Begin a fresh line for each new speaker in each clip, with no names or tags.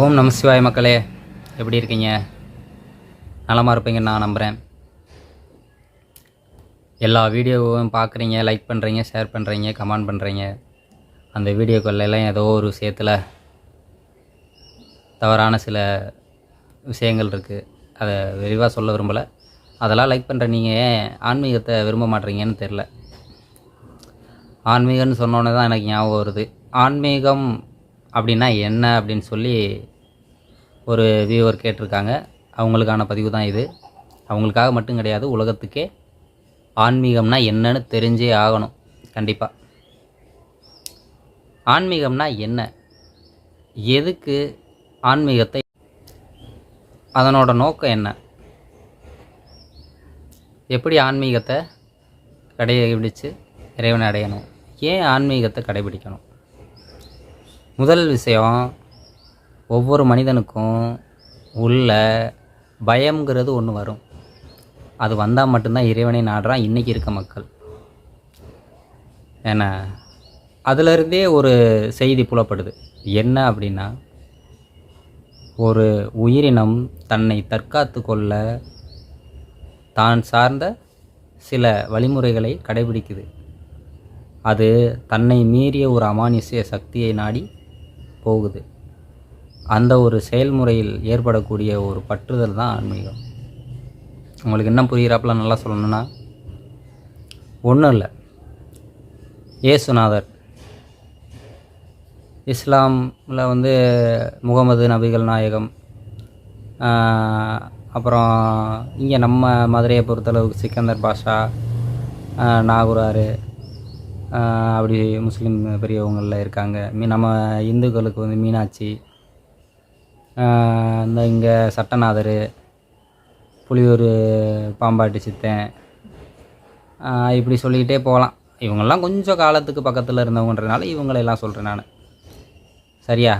ஓம் நம சிவாய மக்களே எப்படி இருக்கீங்க? நலமாக இருப்பீங்கன்னு நான் நம்புகிறேன் எல்லா வீடியோவும் பார்க்குறீங்க லைக் பண்ணுறீங்க ஷேர் பண்ணுறீங்க கமெண்ட் பண்ணுறீங்க அந்த வீடியோக்கள்லாம் ஏதோ ஒரு விஷயத்தில் தவறான சில விஷயங்கள் இருக்குது அதை விரிவாக சொல்ல விரும்பலை. அதெல்லாம் லைக் பண்ணுற நீங்கள் ஏன் ஆன்மீகத்தை விரும்ப மாட்டீங்கன்னு தெரில ஆன்மீகம்னு சொன்னோன்னே தான் எனக்கு ஞாபகம் வருது. ஆன்மீகம் அப்படின்னா என்ன அப்படின்னு சொல்லி ஒரு வியூவர் கேட்டிருக்காங்க. அவங்களுக்கான பதிவு தான் இது. அவங்களுக்காக மட்டும் கிடையாது உலகத்துக்கே ஆன்மீகம்னா என்னன்னு தெரிஞ்சே ஆகணும் கண்டிப்பாக ஆன்மீகம்னா என்ன? எதுக்கு ஆன்மீகத்தை? அதனோட நோக்கம் என்ன? எப்படி ஆன்மீகத்தை கடைபிடித்து இறைவனை அடையணும்? ஏன் ஆன்மீகத்தை கடைபிடிக்கணும்? முதல் விஷயம் ஒவ்வொரு மனிதனுக்கும் உள்ள பயம்ங்கிறது ஒன்று வரும். அது வந்தால் மட்டும்தான் இறைவனை நாடுறான் இன்றைக்கி இருக்க மக்கள். ஏன்னா அதிலிருந்தே ஒரு செய்தி புலப்படுது. என்ன அப்படின்னா ஒரு உயிரினம் தன்னை தற்காத்து கொள்ள தான் சார்ந்த சில வழிமுறைகளை கடைபிடிக்குது. அது தன்னை மீறிய ஒரு அமானுஷ்ய சக்தியை நாடி போகுது. அந்த ஒரு செயல்முறையில் ஏற்படக்கூடிய ஒரு பற்றுதல் தான் ஆன்மீகம். உங்களுக்கு என்ன புரிகிறாப்புல நல்லா சொல்லணும்னா ஒன்றும் இல்லை. ஏசுநாதர் இஸ்லாமில் வந்து முகமது நபிகள் நாயகம் அப்புறம் இங்கே நம்ம மதுரையை பொறுத்தளவுக்கு சிக்கந்தர் பாஷா நாகூராறு அப்படி முஸ்லீம் பெரியவங்களில் இருக்காங்க. மீ நம்ம இந்துக்களுக்கு வந்து மீனாட்சி இந்த இங்கே சட்டநாதர் புலியூர் பாம்பாட்டி சித்தன் இப்படி சொல்லிக்கிட்டே போகலாம். இவங்கெல்லாம் கொஞ்சம் காலத்துக்கு பக்கத்தில் இருந்தவங்கன்றனால இவங்களெல்லாம் சொல்கிறேன் நான். சரியா?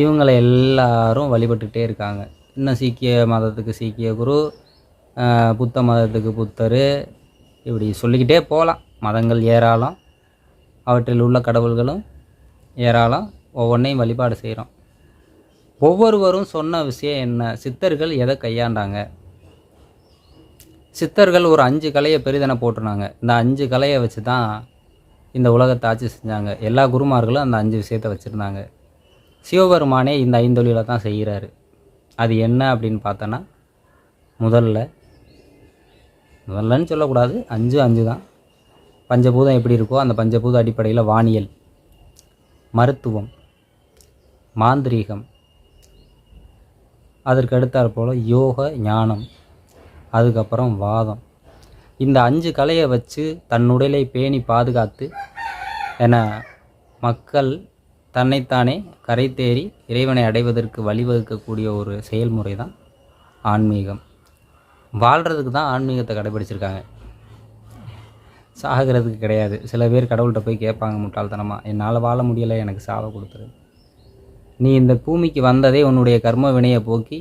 இவங்களை எல்லாரும் வழிபட்டுக்கிட்டே இருக்காங்க. இன்னும் சீக்கிய மதத்துக்கு சீக்கிய குரு புத்த மதத்துக்கு புத்தர் இப்படி சொல்லிக்கிட்டே போகலாம். மதங்கள் ஏராளம். அவற்றில் உள்ள கடவுள்களும் ஏராளம். ஒவ்வொன்றையும் வழிபாடு செய்கிறோம் ஒவ்வொருவரும் சொன்ன விஷயம் என்ன? சித்தர்கள் எதை கையாண்டாங்க? சித்தர்கள் ஒரு அஞ்சு கலையை பெரிதனை போட்டுருந்தாங்க. இந்த அஞ்சு கலையை வச்சு தான் இந்த உலகத்தை ஆட்சி செஞ்சாங்க. எல்லா குருமார்களும் அந்த அஞ்சு விஷயத்தை வச்சுருந்தாங்க. சிவபெருமானே இந்த ஐந்தொழில தான் செய்கிறாரு அது என்ன அப்படின்னு பார்த்தோன்னா முதல்ல முதல்லன்னு சொல்லக்கூடாது. அஞ்சு அஞ்சு தான் பஞ்சபூதம் எப்படி இருக்கோ அந்த பஞ்சபூத அடிப்படையில் வானியல் மருத்துவம் மாந்திரீகம் அதற்கு அடுத்தாற் போல் யோக ஞானம் அதுக்கப்புறம் வாதம். இந்த அஞ்சு கலையை வச்சு தன்னுடலை பேணி பாதுகாத்து என மக்கள் தன்னைத்தானே கரை தேறி இறைவனை அடைவதற்கு வழிவகுக்கக்கூடிய ஒரு செயல்முறை தான் ஆன்மீகம். வாழ்கிறதுக்கு தான் ஆன்மீகத்தை கடைபிடிச்சிருக்காங்க. சாகிறதுக்கு கிடையாது. சில பேர் கடவுள்கிட்ட போய் கேட்பாங்க முட்டாள்தனமாக என்னால் வாழ முடியலை எனக்கு சாவை கொடுத்துரு. நீ இந்த பூமிக்கு வந்ததே உன்னுடைய கர்ம வினையை போக்கி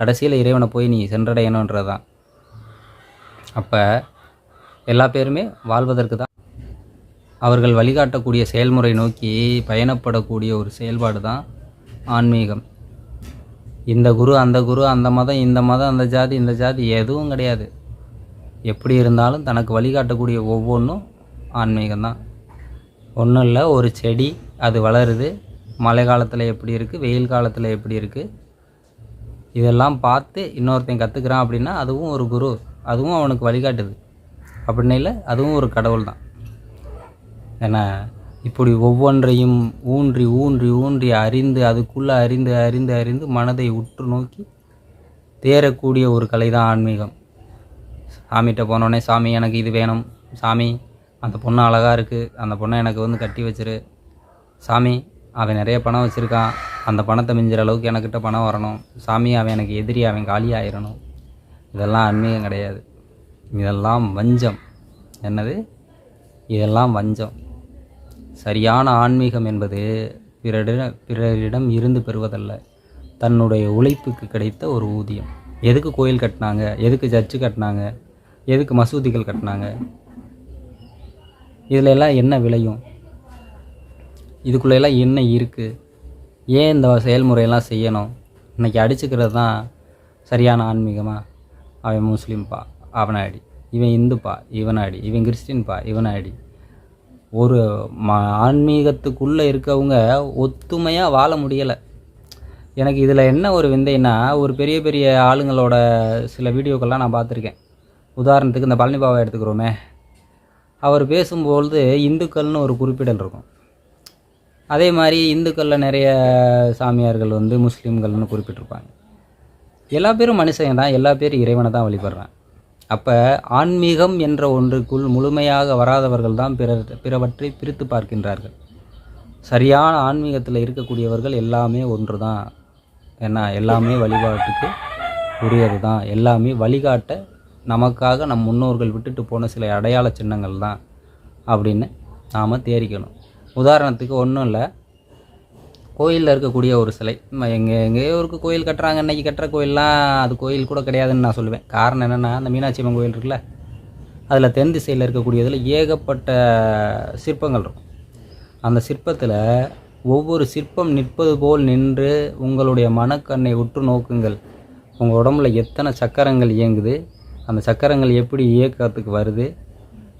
கடைசியில் இறைவனை போய் நீ சென்றடையணுன்றது தான் அப்போ எல்லா பேருமே வாழ்வதற்கு தான் அவர்கள் வழிகாட்டக்கூடிய செயல்முறை நோக்கி பயணப்படக்கூடிய ஒரு செயல்பாடு தான் ஆன்மீகம். இந்த குரு அந்த குரு அந்த மதம் இந்த மதம் அந்த ஜாதி இந்த ஜாதி எதுவும் கிடையாது. எப்படி இருந்தாலும் தனக்கு வழிகாட்டக்கூடிய ஒவ்வொன்றும் ஆன்மீகம் தான் ஒன்றும் இல்லை ஒரு செடி அது வளருது. மழை காலத்தில் எப்படி இருக்குது வெயில் காலத்தில் எப்படி இருக்குது இதெல்லாம் பார்த்து இன்னொருத்தன் கற்றுக்குறான் அப்படின்னா அதுவும் ஒரு குரு அதுவும் அவனுக்கு வழிகாட்டுது. அப்படின்னு இல்லை அதுவும் ஒரு கடவுள் தான் ஏன்னா இப்படி ஒவ்வொன்றையும் ஊன்றி ஊன்றி ஊன்றி அறிந்து அதுக்குள்ளே அறிந்து அறிந்து அறிந்து மனதை உற்று நோக்கி தேரக்கூடிய ஒரு கலை தான் ஆன்மீகம். சாமிகிட்ட போனோடனே சாமி எனக்கு இது வேணும். சாமி அந்த பொண்ணு அழகாக இருக்குது அந்த பொண்ணை எனக்கு வந்து கட்டி வச்சிரு. சாமி அவன் நிறைய பணம் வச்சுருக்கான். அந்த பணத்தை மிஞ்சுற அளவுக்கு எனக்கிட்ட பணம் வரணும். சாமி அவன் எனக்கு எதிரி அவன் காலியாகிடணும் இதெல்லாம் ஆன்மீகம் கிடையாது. இதெல்லாம் வஞ்சம். என்னது? இதெல்லாம் வஞ்சம். சரியான ஆன்மீகம் என்பது பிறரிடம் பிறரிடம் இருந்து பெறுவதல்ல. தன்னுடைய உழைப்புக்கு கிடைத்த ஒரு ஊதியம். எதுக்கு கோயில் கட்டினாங்க? எதுக்கு சர்ச்சு கட்டினாங்க? எதுக்கு மசூதிகள் கட்டினாங்க? இதில் எல்லாம் என்ன விளையும்? இதுக்குள்ளெல்லாம் என்ன இருக்குது ஏன் இந்த செயல்முறையெல்லாம் செய்யணும்? இன்னைக்கு அடிச்சுக்கிறது தான் சரியான ஆன்மீகமா? அவன் முஸ்லீம்ப்பா அவனை அடி இவன் இந்துப்பா இவனை அடி இவன் கிறிஸ்டின்ப்பா இவனை அடி ஒரு ம ஆன்மீகத்துக்குள்ளே இருக்கவங்க ஒத்துமையாக வாழ முடியலை. எனக்கு இதில் என்ன ஒரு விந்தைன்னா ஒரு பெரிய பெரிய ஆளுங்களோட சில வீடியோக்கள்லாம் நான் பார்த்துருக்கேன். உதாரணத்துக்கு இந்த பழனி பாபா எடுத்துக்கிறோமே. அவர் பேசும்பொழுது இந்துக்கள்னு ஒரு குறிப்பிடல் இருக்கும். அதே மாதிரி இந்துக்களில் நிறைய சாமியார்கள் வந்து முஸ்லீம்கள்னு குறிப்பிட்டிருப்பாங்க. எல்லா பேரும் மனுஷங்க தான் எல்லா பேரும் இறைவனை தான் வழிபடுறான். அப்போ ஆன்மீகம் என்ற ஒன்றுக்குள் முழுமையாக வராதவர்கள் தான் பிற பிறவற்றை பிரித்து பார்க்கின்றார்கள். சரியான ஆன்மீகத்தில் இருக்கக்கூடியவர்கள் எல்லாமே ஒன்று தான் என்ன எல்லாமே வழிபாட்டுக்கு உரியது தான் எல்லாமே வழிகாட்ட நமக்காக நம் முன்னோர்கள் விட்டுட்டு போன சில அடையாள சின்னங்கள் தான் அப்படின்னு நாம் தேரிக்கணும் உதாரணத்துக்கு ஒன்றும் இல்லை. கோயிலில் இருக்கக்கூடிய ஒரு சிலை. எங்கே எங்கேயோ ஒரு கோயில் கட்டுறாங்க இன்றைக்கி கட்டுற கோயிலெலாம் அது கோயில் கூட கிடையாதுன்னு நான் சொல்லுவேன். காரணம் என்னென்னா அந்த மீனாட்சி அம்மன் கோயில் இருக்குல்ல அதில் தென் திசையில் இருக்கக்கூடியதில் ஏகப்பட்ட சிற்பங்கள் இருக்கும். அந்த சிற்பத்தில் ஒவ்வொரு சிற்பம் நிற்பது போல் நின்று உங்களுடைய மனக்கண்ணை உற்று நோக்குங்கள். உங்கள் உடம்புல எத்தனை சக்கரங்கள் இயங்குது அந்த சக்கரங்கள் எப்படி இயக்கத்துக்கு வருது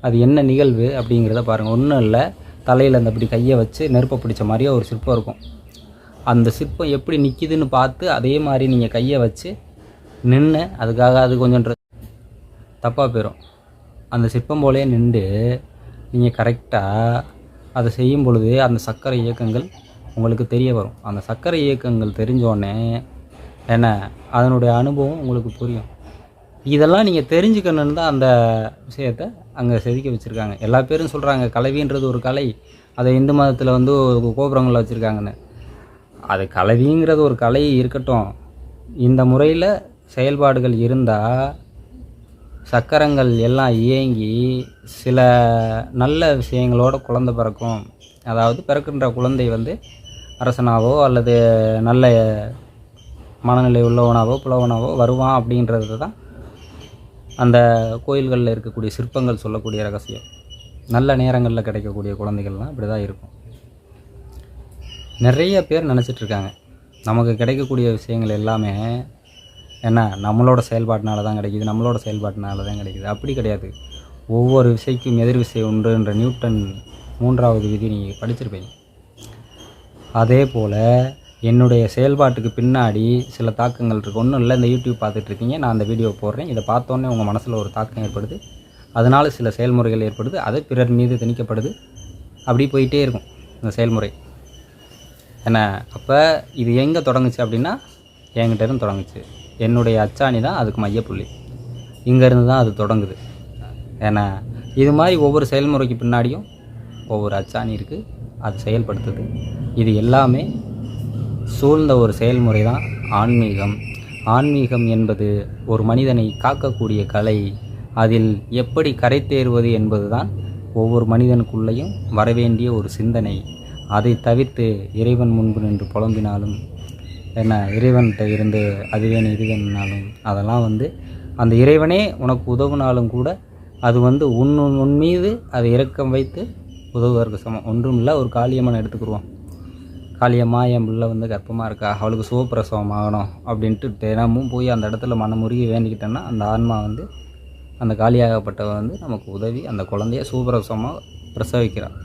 அது என்ன நிகழ்வு அப்படிங்கிறத பாருங்கள் ஒன்றும் இல்லை தலையில் அந்த அப்படி கையை வச்சு நெருப்பை பிடிச்ச மாதிரியே ஒரு சிற்பம் இருக்கும். அந்த சிற்பம் எப்படி நிற்கிதுன்னு பார்த்து அதே மாதிரி நீங்கள் கையை வச்சு நின்று அதுக்காக அது கொஞ்சம் தப்பாக போயிடும் அந்த சிற்பம் போலே நின்று நீங்கள் கரெக்டாக அதை செய்யும் பொழுது அந்த சக்கரை இயக்கங்கள் உங்களுக்கு தெரிய வரும். அந்த சக்கரை இயக்கங்கள் தெரிஞ்சோடனே என்ன அதனுடைய அனுபவம் உங்களுக்கு புரியும். இதெல்லாம் நீங்கள் தெரிஞ்சுக்கணுன்னு தான் அந்த விஷயத்தை அங்கே செதுக்கி வச்சுருக்காங்க. எல்லா பேரும் சொல்கிறாங்க கலவின்றது ஒரு கலை. அதை இந்து மதத்தில் வந்து கோபுரங்களில் வச்சுருக்காங்கன்னு. அது கலவிங்கிறது ஒரு கலை இருக்கட்டும். இந்த முறையில் செயல்பாடுகள் இருந்தால் சக்கரங்கள் எல்லாம் இயங்கி சில நல்ல விஷயங்களோட குழந்தை பிறக்கும். அதாவது பிறக்கின்ற குழந்தை வந்து அரசனாவோ அல்லது நல்ல மனநிலை உள்ளவனாவோ புலவனாவோ வருவான் அப்படின்றது தான் அந்த கோயில்களில் இருக்கக்கூடிய சிற்பங்கள் சொல்லக்கூடிய ரகசியம். நல்ல நேரங்களில் கிடைக்கக்கூடிய குழந்தைகள்லாம் இப்படி தான் இருக்கும். நிறைய பேர் நினச்சிட்ருக்காங்க. நமக்கு கிடைக்கக்கூடிய விஷயங்கள் எல்லாமே என்ன நம்மளோட செயல்பாட்டினால தான் கிடைக்கிது நம்மளோட செயல்பாட்டினால தான் கிடைக்கிது. அப்படி கிடையாது. ஒவ்வொரு விசைக்கும் எதிர் விசை உண்டுன்ற நியூட்டன் மூன்றாவது விதி நீங்கள் படிச்சிருப்பீங்க. அதே போல் என்னுடைய செயல்பாட்டுக்கு பின்னாடி சில தாக்கங்கள் இருக்குது ஒன்றும் இல்லை இந்த யூடியூப் பார்த்துட்ருக்கீங்க நான் அந்த வீடியோ போடுறேன். இதை பார்த்தோன்னே உங்கள் மனசில் ஒரு தாக்கம் ஏற்படுது. அதனால் சில செயல்முறைகள் ஏற்படுது. அது பிறர் மீது திணிக்கப்படுது. அப்படி போயிட்டே இருக்கும் இந்த செயல்முறை. என்ன அப்போ இது எங்கே தொடங்குச்சு அப்படின்னா என்கிட்டருந்து தொடங்குச்சு. என்னுடைய அச்சாணி தான் அதுக்கு மையப்புள்ளி. இங்கேருந்து தான் அது தொடங்குது. ஏன்னா இது மாதிரி ஒவ்வொரு செயல்முறைக்கு பின்னாடியும் ஒவ்வொரு அச்சாணி இருக்குது அது செயல்படுத்துது. இது எல்லாமே சூழ்ந்த ஒரு செயல்முறை தான் ஆன்மீகம். ஆன்மீகம் என்பது ஒரு மனிதனை காக்கக்கூடிய கலை. அதில் எப்படி கரை தேர்வது என்பது தான் ஒவ்வொரு மனிதனுக்குள்ளேயும் வரவேண்டிய ஒரு சிந்தனை. அதை தவிர்த்து இறைவன் முன்பு நின்று புலம்பினாலும் என்ன இறைவன்கிட்ட இருந்து அதுவேன் இதுவேனாலும் அதெல்லாம் வந்து அந்த இறைவனே உனக்கு உதவுனாலும் கூட அது வந்து உன் உன் மீது அதை இறக்கம் வைத்து உதவுவதற்கு சமம். ஒன்றும் இல்லை ஒரு காளியம்மன் எடுத்துக்கிடுவோம் காளியம்மா என் பிள்ளை வந்து கர்ப்பமாக இருக்கா? அவளுக்கு சுகப்பிரசவம் ஆகணும் அப்படின்ட்டு தினமும் போய் அந்த இடத்துல மனமுருகி வேண்டிக்கிட்டேன்னா அந்த ஆன்மா வந்து அந்த காளியாகப்பட்டவ வந்து நமக்கு உதவி அந்த குழந்தைய சுகப்பிரசவமாக பிரசவிக்கிறான்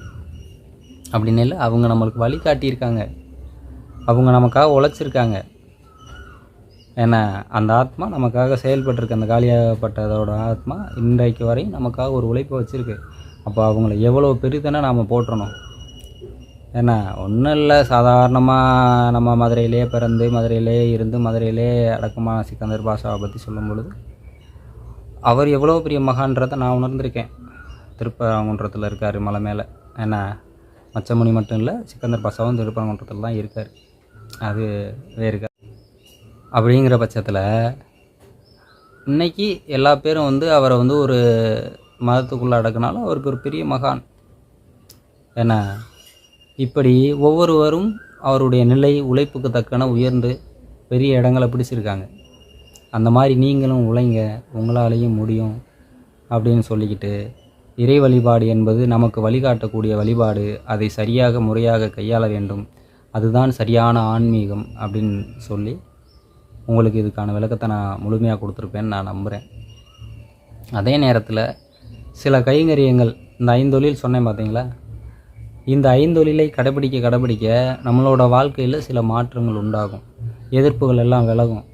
அப்படின்னு இல்லை அவங்க நம்மளுக்கு வழி காட்டியிருக்காங்க. அவங்க நமக்காக உழைச்சிருக்காங்க. ஏன்னா அந்த ஆத்மா நமக்காக செயல்பட்டிருக்கு. அந்த காலியாகப்பட்டதோட ஆத்மா இன்றைக்கு வரையும் நமக்காக ஒரு உழைப்பை வச்சுருக்கு. அப்போ அவங்கள எவ்வளோ பெரிதனை நாம் போற்றணும். ஏன்னா ஒன்றும் இல்லை சாதாரணமாக நம்ம மதுரையிலே பிறந்து மதுரையிலே இருந்து மதுரையிலே அடக்கமான சிக்கந்தர் பாஷாவை பற்றி சொல்லும் பொழுது அவர் எவ்வளோ பெரிய மகான்றதை நான் உணர்ந்திருக்கேன். திருப்பரங்குன்றத்தில் இருக்கார் மலை மேலே. ஏன்னா மச்சமுனி மட்டும் இல்லை சிக்கந்தர் பாஷாவும் திருப்பரங்குன்றத்தில் தான் இருக்கார். அது வேறு அப்படிங்கிற பட்சத்தில் இன்னைக்கு எல்லா பேரும் வந்து அவரை வந்து ஒரு மதத்துக்குள்ளே அடக்குனாலும் அவருக்கு ஒரு பெரிய மகான். ஏன்னா இப்படி ஒவ்வொருவரும் அவருடைய நிலை உழைப்புக்கு தக்கன உயர்ந்து பெரிய இடங்களை பிடிச்சிருக்காங்க. அந்த மாதிரி நீங்களும் உழைங்க உங்களாலேயும் முடியும் அப்படின்னு சொல்லிக்கிட்டு இறை வழிபாடு என்பது நமக்கு வழிகாட்டக்கூடிய வழிபாடு. அதை சரியாக முறையாக கையாள வேண்டும். அதுதான் சரியான ஆன்மீகம் அப்படின்னு சொல்லி உங்களுக்கு இதுக்கான விளக்கத்தை நான் முழுமையாக கொடுத்துருப்பேன்னு நான் நம்புகிறேன் அதே நேரத்தில் சில கைங்கரியங்கள் இந்த ஐந்தொழில் சொன்னேன் பார்த்தீங்களா இந்த ஐந்தொழிலை கடைபிடிக்க கடைபிடிக்க நம்மளோட வாழ்க்கையில் சில மாற்றங்கள் உண்டாகும். எதிர்ப்புகள் எல்லாம் விலகும்.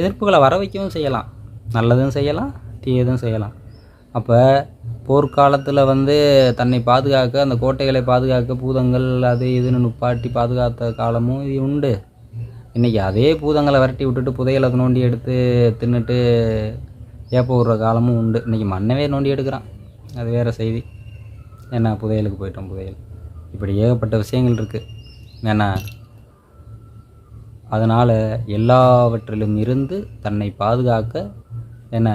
எதிர்ப்புகளை வர வைக்கவும் செய்யலாம். நல்லதும் செய்யலாம் தீயதும் செய்யலாம். அப்போ போர்க்காலத்தில் வந்து தன்னை பாதுகாக்க அந்த கோட்டைகளை பாதுகாக்க பூதங்கள் அது இதுன்னு நுப்பாட்டி பாதுகாத்த காலமும் இது உண்டு. இன்றைக்கி அதே பூதங்களை விரட்டி விட்டுட்டு புதையலை நோண்டி எடுத்து தின்னுட்டு ஏப்ப விடுற காலமும் உண்டு. இன்றைக்கி மண்ணவே நோண்டி எடுக்கிறான். அது வேறு செய்தி. என்ன புதையலுக்கு போயிட்டோம் புதையல். இப்படி ஏகப்பட்ட விஷயங்கள் இருக்குது ஏன்னா அதனால் எல்லாவற்றிலும் இருந்து தன்னை பாதுகாக்க என்ன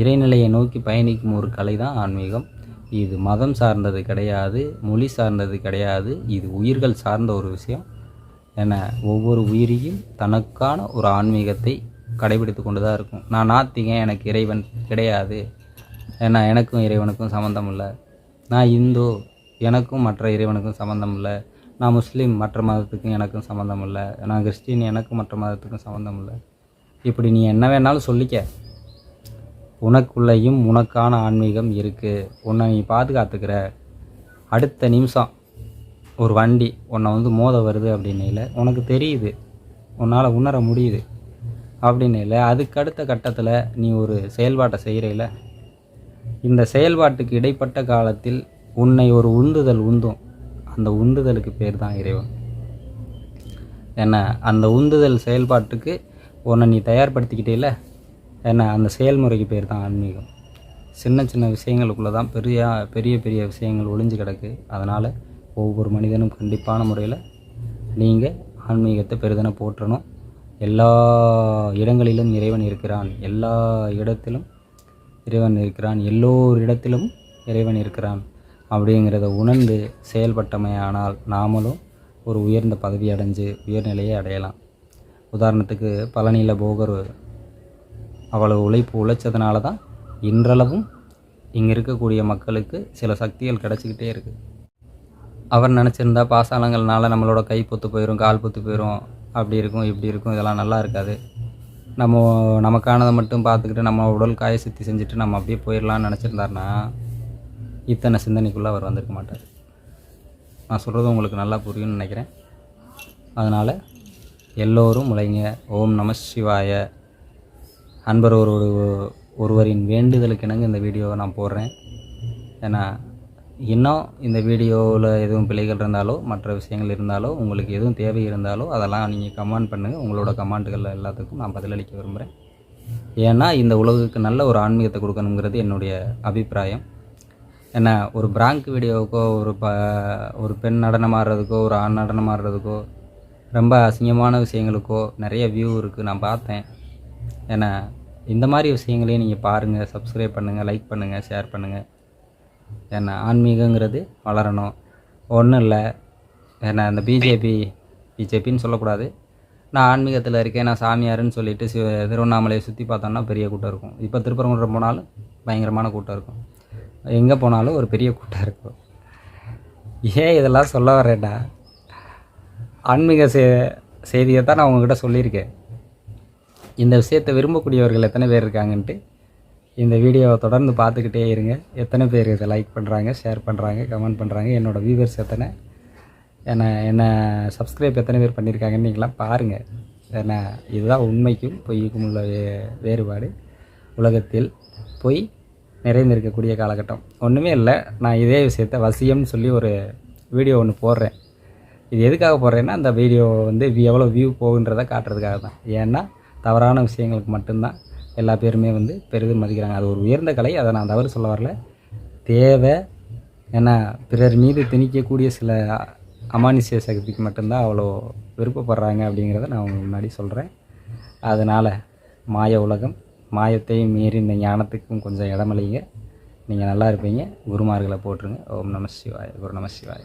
இறைநிலையை நோக்கி பயணிக்கும் ஒரு கலை தான் ஆன்மீகம். இது மதம் சார்ந்தது கிடையாது மொழி சார்ந்தது கிடையாது இது உயிர்கள் சார்ந்த ஒரு விஷயம். என ஒவ்வொரு உயிரியும் தனக்கான ஒரு ஆன்மீகத்தை கடைபிடித்து கொண்டு தான் இருக்கும். நான் நாத்திங்க எனக்கு இறைவன் கிடையாது. ஏன்னா எனக்கும் இறைவனுக்கும் சம்மந்தம் இல்லை. நான் இந்து எனக்கும் மற்ற இறைவனுக்கும் சம்மந்தம் இல்லை நான் முஸ்லீம் மற்ற மதத்துக்கும் எனக்கும் சம்மந்தம் இல்லை நான் கிறிஸ்டின் எனக்கும் மற்ற மதத்துக்கும் சம்மந்தம் இல்லை இப்படி நீ என்ன வேணாலும் சொல்லிக்க. உனக்குள்ளேயும் உனக்கான ஆன்மீகம் இருக்குது உன்னை நீ பாதுகாத்துக்கிற. அடுத்த நிமிஷம் ஒரு வண்டி உன்னை வந்து மோத வருது அப்படின்னைல உனக்கு தெரியுது. உன்னால் உணர முடியுது. அப்படின்னைல அதுக்கு அடுத்த கட்டத்தில் நீ ஒரு செயல்பாட்டை செய்கிறையில் இந்த செயல்பாட்டுக்கு இடைப்பட்ட காலத்தில் உன்னை ஒரு உந்துதல் உந்தும். அந்த உந்துதலுக்கு பேர் தான் இறைவன். என்ன அந்த உந்துதல் செயல்பாட்டுக்கு உன்னை நீ தயார்படுத்திக்கிட்டேல? என்ன அந்த செயல்முறைக்கு பேர் தான் ஆன்மீகம். சின்ன சின்ன விஷயங்களுக்குள்ளே தான் பெரிய பெரிய பெரிய விஷயங்கள் ஒளிஞ்சு கிடக்கு. அதனால் ஒவ்வொரு மனிதனும் கண்டிப்பான முறையில் நீங்கள் ஆன்மீகத்தை பெரிதனை போற்றணும். எல்லா இடங்களிலும் இறைவன் இருக்கிறான். எல்லா இடத்திலும் இறைவன் இருக்கிறான். எல்லோர் இடத்திலும் இறைவன் இருக்கிறான் அப்படிங்கிறத உணர்ந்து செயல்பட்டமையானால் நாமளும் ஒரு உயர்ந்த பதவி அடைஞ்சு உயர்நிலையை அடையலாம். உதாரணத்துக்கு பழனியில் போகர் அவ்வளவு உழைப்பு உழைச்சதுனால தான் இன்றளவும் இங்கே இருக்கக்கூடிய மக்களுக்கு சில சக்திகள் கிடச்சிக்கிட்டே இருக்குது அவர் நினச்சிருந்தா பாசாளங்கள்னால நம்மளோட கை பொத்து போயிடும் கால் பொத்து போயிடும் அப்படி இருக்கும் இப்படி இருக்கும் இதெல்லாம் நல்லா இருக்காது. நம்ம நமக்கானதை மட்டும் பார்த்துக்கிட்டு நம்ம உடல் காய சுற்றி செஞ்சுட்டு நம்ம அப்படியே போயிடலான்னு நினச்சிருந்தாருன்னா இத்தனை சிந்தனைக்குள்ளே அவர் வந்திருக்க மாட்டார். நான் சொல்கிறது உங்களுக்கு நல்லா புரியும்னு நினைக்கிறேன். அதனால் எல்லோரும் முளைங்க ஓம் நம சிவாய. அன்பர் ஒரு ஒரு- ஒருவரின் வேண்டுதலுக்கு இணங்க இந்த வீடியோவை நான் போடுறேன். ஏன்னா இன்னும் இந்த வீடியோவில் எதுவும் பிழைகள் இருந்தாலோ மற்ற விஷயங்கள் இருந்தாலோ உங்களுக்கு எதுவும் தேவை இருந்தாலோ அதெல்லாம் நீங்கள் கமெண்ட் பண்ணுங்கள் உங்களோட கமெண்ட்டுகள் எல்லாத்துக்கும் நான் பதிலளிக்க விரும்புகிறேன் ஏன்னா இந்த உலகுக்கு நல்ல ஒரு ஆன்மீகத்தை கொடுக்கணுங்கிறது என்னுடைய அபிப்பிராயம். என்ன ஒரு பிராங்க் வீடியோவுக்கோ ஒரு ப ஒரு பெண் நடனம் ஆடுறதுக்கோ ஒரு ஆண் நடனம் ஆடுறதுக்கோ ரொம்ப அசிங்கமான விஷயங்களுக்கோ நிறைய வியூ இருக்குது நான் பார்த்தேன். ஏன்னா இந்த மாதிரி விஷயங்களையும் நீங்கள் பாருங்கள் சப்ஸ்கிரைப் பண்ணுங்கள் லைக் பண்ணுங்கள் ஷேர் பண்ணுங்கள் ஏன்னா ஆன்மீகங்கிறது வளரணும். ஒன்றும் இல்லை. ஏன்னா இந்த பிஜேபி பிஜேபின்னு சொல்லக்கூடாது. நான் ஆன்மீகத்தில் இருக்கேன் நான் சாமியாருன்னு சொல்லிட்டு சிவ திருவண்ணாமலையை சுற்றி பார்த்தோன்னா பெரிய கூட்டம் இருக்கும். இப்போ திருப்பரங்குன்றம் போனாலும் பயங்கரமான கூட்டம் இருக்கும். எங்கே போனாலும் ஒரு பெரிய கூட்டம் இருக்கும். ஏன் இதெல்லாம் சொல்ல வரேன்டா ஆன்மீக செ செய்தியை தான் நான் உங்ககிட்ட சொல்லியிருக்கேன். இந்த விஷயத்தை விரும்பக்கூடியவர்கள் எத்தனை பேர் இருக்காங்கன்ட்டு இந்த வீடியோவை தொடர்ந்து பார்த்துக்கிட்டே இருங்க. எத்தனை பேர் இதை லைக் பண்ணுறாங்க ஷேர் பண்ணுறாங்க கமெண்ட் பண்ணுறாங்க என்னோடய வியூவர்ஸ் எத்தனை என்ன என்னை சப்ஸ்கிரைப் எத்தனை பேர் பண்ணியிருக்காங்கன்னு நீங்களாம் பாருங்கள் ஏன்னா இதுதான் உண்மைக்கும் பொய்க்கும் உள்ள வே- வேறுபாடு. உலகத்தில் பொய் நிறைந்திருக்கக்கூடிய காலகட்டம். ஒன்றுமே இல்லை நான் இதே விஷயத்த வசியம்னு சொல்லி ஒரு வீடியோ ஒன்று போடுறேன். இது எதுக்காக போடுறேன்னா அந்த வீடியோ வந்து எவ்வளோ வியூ போகுன்றதை காட்டுறதுக்காக தான் ஏன்னா தவறான விஷயங்களுக்கு மட்டும்தான். எல்லா பேருமே வந்து பெரிதும் மதிக்கிறாங்க. அது ஒரு உயர்ந்த கலை. அதை நான் தவறு சொல்ல வரல. தேவை ஏன்னா பிறர் மீது திணிக்கக்கூடிய சில அமானுஷ்ய சக்திக்கு மட்டும்தான் அவ்வளோ விருப்பப்படுறாங்க அப்படிங்கிறத நான் உங்களுக்கு முன்னாடி சொல்கிறேன் அதனால் மாய உலகம் மாயத்தையும் மீறி இந்த ஞானத்துக்கும் கொஞ்சம் இடமளிங்க. நீங்கள் நல்லா இருப்பீங்க. குருமார்களை போட்டுருங்க ஓம் நம சிவாய குரு நம சிவாய.